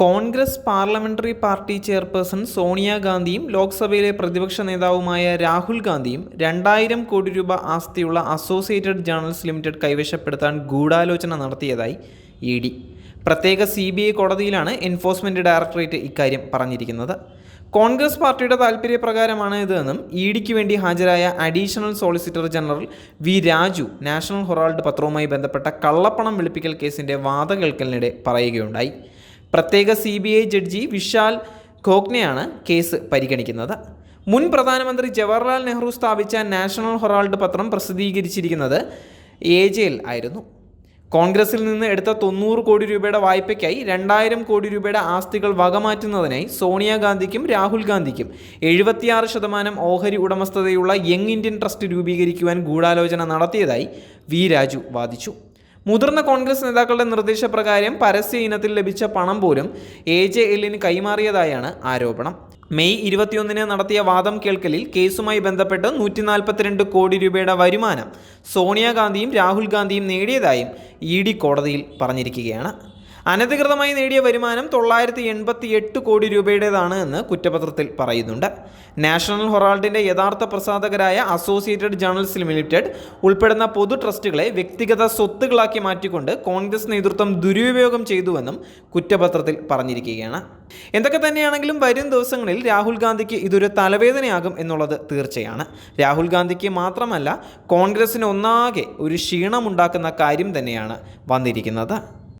Congress parliamentary party chairperson സോണിയാഗാന്ധിയും ലോക്സഭയിലെ പ്രതിപക്ഷ നേതാവുമായ രാഹുൽ ഗാന്ധിയും രണ്ടായിരം കോടി രൂപ ആസ്തിയുള്ള അസോസിയേറ്റഡ് ജേണൽസ് ലിമിറ്റഡ് കൈവശപ്പെടുത്താൻ ഗൂഢാലോചന നടത്തിയതായി ഇ ഡി. പ്രത്യേക സി ബി ഐ കോടതിയിലാണ് എൻഫോഴ്സ്മെന്റ് ഡയറക്ടറേറ്റ് ഇക്കാര്യം പറഞ്ഞിരിക്കുന്നത്. കോൺഗ്രസ് പാർട്ടിയുടെ താൽപ്പര്യപ്രകാരമാണ് ഇതെന്നും ഇ ഡിക്ക് വേണ്ടി ഹാജരായ additional solicitor general V Raju national herald പത്രവുമായി ബന്ധപ്പെട്ട കള്ളപ്പണം വെളുപ്പിക്കൽ കേസിന്റെ വാദ കേൾക്കലിനിടെ പറയുകയുണ്ടായി. പ്രത്യേക C B I judge Vishal ഖോഗ്നെയാണ് കേസ് പരിഗണിക്കുന്നത്. മുൻ പ്രധാനമന്ത്രി ജവഹർലാൽ നെഹ്റു സ്ഥാപിച്ച നാഷണൽ ഹൊറാൾഡ് പത്രം പ്രസിദ്ധീകരിച്ചിരിക്കുന്നത് എ ജെയിൽ ആയിരുന്നു. കോൺഗ്രസിൽ നിന്ന് എടുത്ത തൊണ്ണൂറ് കോടി രൂപയുടെ വായ്പയ്ക്കായി രണ്ടായിരം കോടി രൂപയുടെ ആസ്തികൾ വകമാറ്റുന്നതിനായി സോണിയാഗാന്ധിക്കും രാഹുൽ ഗാന്ധിക്കും എഴുപത്തിയാറ് ശതമാനം ഓഹരി ഉടമസ്ഥതയുള്ള യങ് ഇന്ത്യൻ ട്രസ്റ്റ് രൂപീകരിക്കുവാൻ ഗൂഢാലോചന നടത്തിയതായി വി രാജു വാദിച്ചു. മുതിർന്ന കോൺഗ്രസ് നേതാക്കളുടെ നിർദ്ദേശപ്രകാരം പരസ്യ ഇനത്തിൽ ലഭിച്ച പണം പോലും എ ജെ എല്ലിന് കൈമാറിയതായാണ് ആരോപണം. മെയ് ഇരുപത്തിയൊന്നിന് നടത്തിയ വാദം കേൾക്കലിൽ കേസുമായി ബന്ധപ്പെട്ട് നൂറ്റി നാൽപ്പത്തിരണ്ട് കോടി രൂപയുടെ വരുമാനം സോണിയാഗാന്ധിയും രാഹുൽ ഗാന്ധിയും നേടിയതായും ഇ ഡി കോടതിയിൽ പറഞ്ഞിരിക്കുകയാണ്. അനധികൃതമായി നേടിയ വരുമാനം തൊള്ളായിരത്തി എൺപത്തി എട്ട് കോടി രൂപയുടേതാണ് എന്ന് കുറ്റപത്രത്തിൽ പറയുന്നുണ്ട്. നാഷണൽ ഹൊറാൾഡിന്റെ യഥാർത്ഥ പ്രസാധകരായ അസോസിയേറ്റഡ് ജേണൽസ് ലിമിറ്റഡ് ഉൾപ്പെടുന്ന പൊതു ട്രസ്റ്റുകളെ വ്യക്തിഗത സ്വത്തുകളാക്കി മാറ്റിക്കൊണ്ട് കോൺഗ്രസ് നേതൃത്വം ദുരുപയോഗം ചെയ്തുവെന്നും കുറ്റപത്രത്തിൽ പറഞ്ഞിരിക്കുകയാണ്. എന്തൊക്കെ തന്നെയാണെങ്കിലും വരും ദിവസങ്ങളിൽ രാഹുൽ ഗാന്ധിക്ക് ഇതൊരു തലവേദനയാകും എന്നുള്ളത് തീർച്ചയാണ്. രാഹുൽ ഗാന്ധിക്ക് മാത്രമല്ല കോൺഗ്രസിന് ഒന്നാകെ ഒരു ക്ഷീണമുണ്ടാക്കുന്ന കാര്യം തന്നെയാണ് വന്നിരിക്കുന്നത്.